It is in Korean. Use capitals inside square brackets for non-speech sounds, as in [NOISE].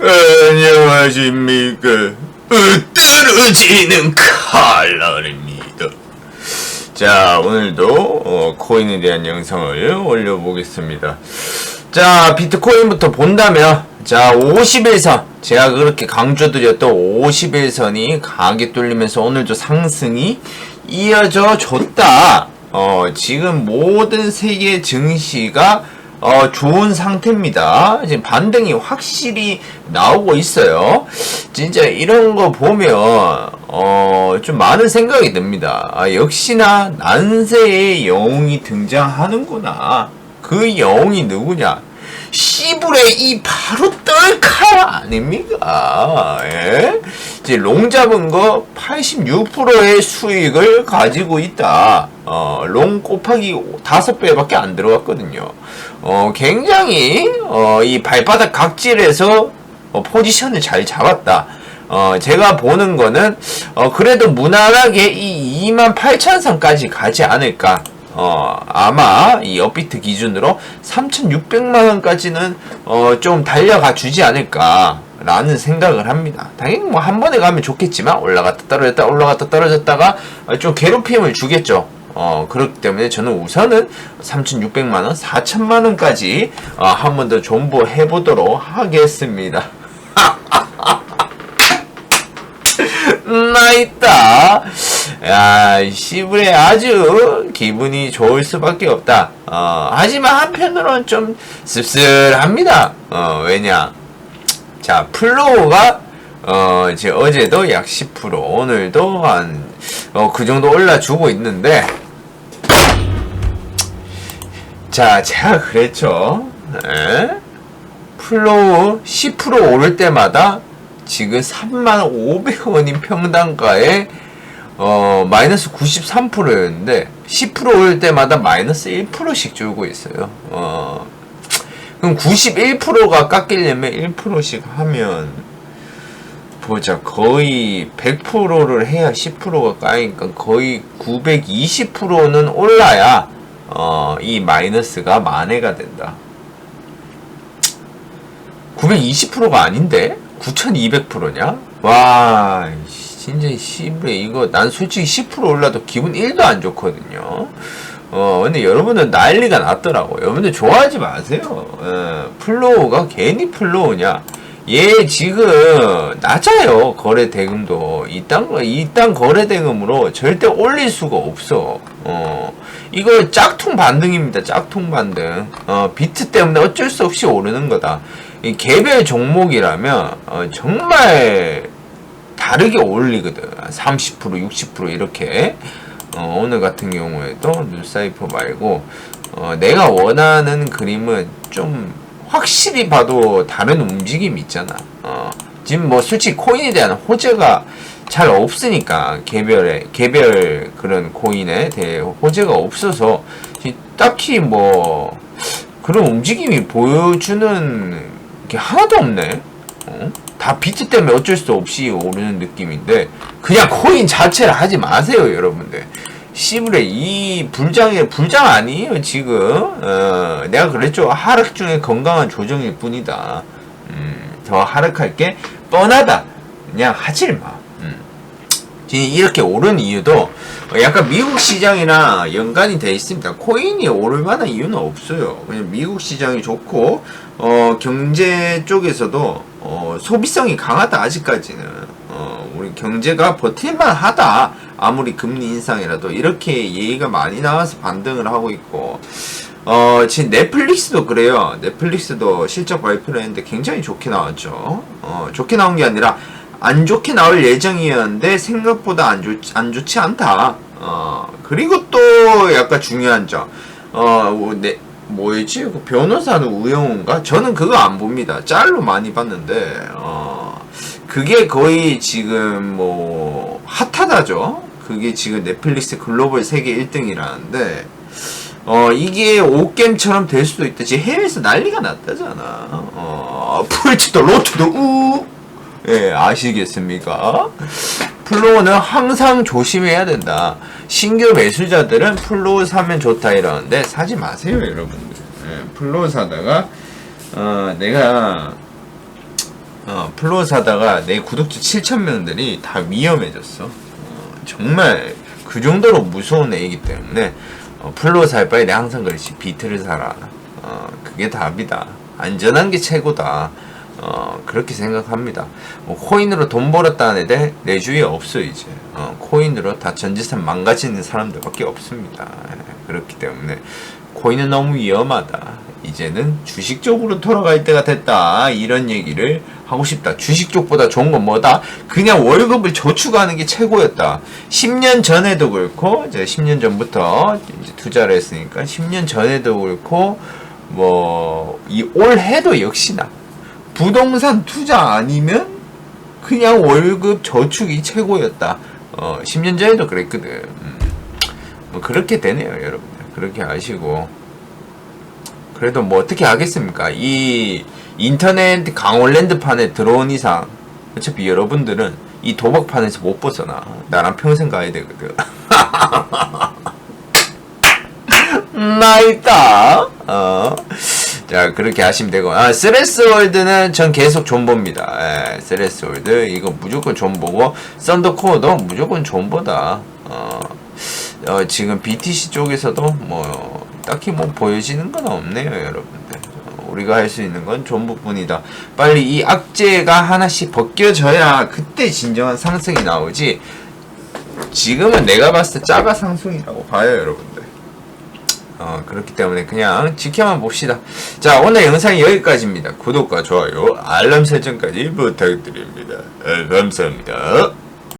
안녕하십니까. 떨어지는 칼날입니다. 자, 오늘도 어, 코인에 대한 영상을 올려보겠습니다. 자, 비트코인부터 본다면, 자, 51선. 제가 그렇게 강조드렸던 51선이 강하게 뚫리면서 오늘도 상승이 이어져 줬다. 어, 지금 모든 세계 증시가 어, 좋은 상태입니다. 지금 반등이 확실히 나오고 있어요. 진짜 이런 거 보면, 어, 좀 많은 생각이 듭니다. 아, 역시나 난세의 영웅이 등장하는구나. 그 영웅이 누구냐? 시불의 이 바로 떨카 아닙니까? 예? 이제 롱 잡은 거 86%의 수익을 가지고 있다. 어, 롱 곱하기 5배밖에 안 들어갔거든요. 어, 굉장히, 어, 이 발바닥 각질에서 어, 포지션을 잘 잡았다. 어, 제가 보는 거는, 어, 그래도 무난하게 이 28,000선까지 가지 않을까. 어, 아마 이 업비트 기준으로 3,600만 원까지는 어, 좀 달려가 주지 않을까. 라는 생각을 합니다. 당연히 뭐 한 번에 가면 좋겠지만 올라갔다 떨어졌다 올라갔다 떨어졌다가 좀 괴롭힘을 주겠죠. 어, 그렇기 때문에 저는 우선은 3,600만원, 4,000만원까지 어, 한 번 더 존버해 보도록 하겠습니다. [LAUGHS] 나 있다. 야, 시브레 아주 기분이 좋을 수밖에 없다. 어, 하지만 한편으로는 좀 씁쓸합니다. 어, 왜냐. 자, 플로우가, 어, 이제 어제도 약 10%, 오늘도 한, 어, 그 정도 올라주고 있는데, 자, 제가 그랬죠. 에? 플로우 10% 오를 때마다 지금 35,500원인 평단가에 어, 마이너스 93%였는데 10% 오를 때마다 마이너스 1%씩 줄고 있어요. 어, 그럼 91%가 깎이려면 1%씩 하면 보자 거의 100%를 해야 10%가 까이니까 거의 920%는 올라야 어, 이 마이너스가 만회가 된다. 920%가 아닌데? 9200%냐? 와, 진짜 씨부레 이거 난 솔직히 10% 올라도 기분 1도 안 좋거든요. 어, 근데 여러분들 난리가 났더라고. 여러분들 좋아하지 마세요. 어, 플로우가 괜히 플로우냐? 얘 지금 낮아요. 거래 대금도. 이딴 거, 이딴 거래 대금으로 절대 올릴 수가 없어. 어, 이거 짝퉁 반등입니다. 짝퉁 반등. 어, 비트 때문에 어쩔 수 없이 오르는 거다. 이 개별 종목이라면 어, 정말 다르게 올리거든. 30% 60% 이렇게 어, 오늘 같은 경우에도 뉴사이퍼 말고 어, 내가 원하는 그림은 좀 확실히 봐도 다른 움직임이 있잖아. 어, 지금 뭐 솔직히 코인에 대한 호재가 잘 없으니까 개별에 개별 그런 코인에 대해 호재가 없어서 딱히 뭐 그런 움직임이 보여주는 게 하나도 없네. 어? 다 비트 때문에 어쩔 수 없이 오르는 느낌인데 그냥 코인 자체를 하지 마세요 여러분들 시브레 이 불장에 불장 아니에요 지금 어, 내가 그랬죠 하락 중에 건강한 조정일 뿐이다 음, 더 하락할 게 뻔하다 그냥 하질 마 음. 이렇게 오른 이유도 약간 미국 시장이랑 연관이 돼 있습니다. 코인이 오를 만한 이유는 없어요. 그냥 미국 시장이 좋고 어, 경제 쪽에서도 어, 소비성이 강하다 아직까지는 어, 우리 경제가 버틸만 하다 아무리 금리 인상이라도 이렇게 얘기가 많이 나와서 반등을 하고 있고 어, 지금 넷플릭스도 그래요. 넷플릭스도 실적 발표를 했는데 굉장히 좋게 나왔죠. 어, 좋게 나온 게 아니라 안 좋게 나올 예정이었는데 생각보다 안, 좋, 안 좋지 않다. 어, 그리고 또 약간 중요한 점. 어, 뭐, 네, 뭐였지? 그 변호사는 우영우인가? 저는 그거 안 봅니다. 짤로 많이 봤는데, 어, 그게 거의 지금 뭐, 핫하다죠? 그게 지금 넷플릭스 글로벌 세계 1등이라는데, 어, 이게 오겜처럼 될 수도 있다. 지금 해외에서 난리가 났다잖아. 어, 풀치도 로트도 우! 예, 아시겠습니까? 플로우는 항상 조심해야 된다. 신규 매수자들은 플로우 사면 좋다 이러는데 사지 마세요 여러분들 예, 플로우 사다가 어, 내가 어, 플로어 사다가 내 구독자 7,000명들이 다 위험해졌어. 어, 정말 그 정도로 무서운 애이기 때문에 어, 플로어 살 바에 내가 항상 그렇지 비트를 사라. 어, 그게 답이다. 안전한 게 최고다. 어, 그렇게 생각합니다. 뭐 코인으로 돈 벌었다는 애들 내 주위에 없어 이제. 어, 코인으로 다 전재산 망가지는 사람들밖에 없습니다. 예, 그렇기 때문에 코인은 너무 위험하다. 이제는 주식 쪽으로 돌아갈 때가 됐다. 이런 얘기를 하고 싶다. 주식 쪽보다 좋은 건 뭐다? 그냥 월급을 저축하는 게 최고였다. 10년 전에도 그렇고, 이제 10년 전부터 이제 투자를 했으니까, 10년 전에도 그렇고, 뭐, 이 올해도 역시나, 부동산 투자 아니면 그냥 월급 저축이 최고였다. 어, 10년 전에도 그랬거든. 음. 뭐 그렇게 되네요, 여러분들. 그렇게 아시고. 그래도 뭐 어떻게 하겠습니까? 이 인터넷 강원랜드판에 들어온 이상 어차피 여러분들은 이 도박판에서 못 벗어나. 나랑 평생 가야 되거든. [LAUGHS] 나 있다. 어. 자, 그렇게 하시면 되고. 아, 스레스 월드는 전 계속 존버입니다. 예, 스레스 월드. 이거 무조건 존버고, 썬더코어도 무조건 존버다. 어, 어, 지금 BTC 쪽에서도 뭐, 딱히 뭐 보여지는 건 없네요, 여러분들. 어, 우리가 할 수 있는 건 존버뿐이다. 빨리 이 악재가 하나씩 벗겨져야 그때 진정한 상승이 나오지. 지금은 내가 봤을 때 작아 상승이라고 봐요, 여러분들. 어, 그렇기 때문에 그냥 지켜만 봅시다. 자, 오늘 영상이 여기까지입니다. 구독과 좋아요, 알람 설정까지 부탁드립니다. 어, 감사합니다.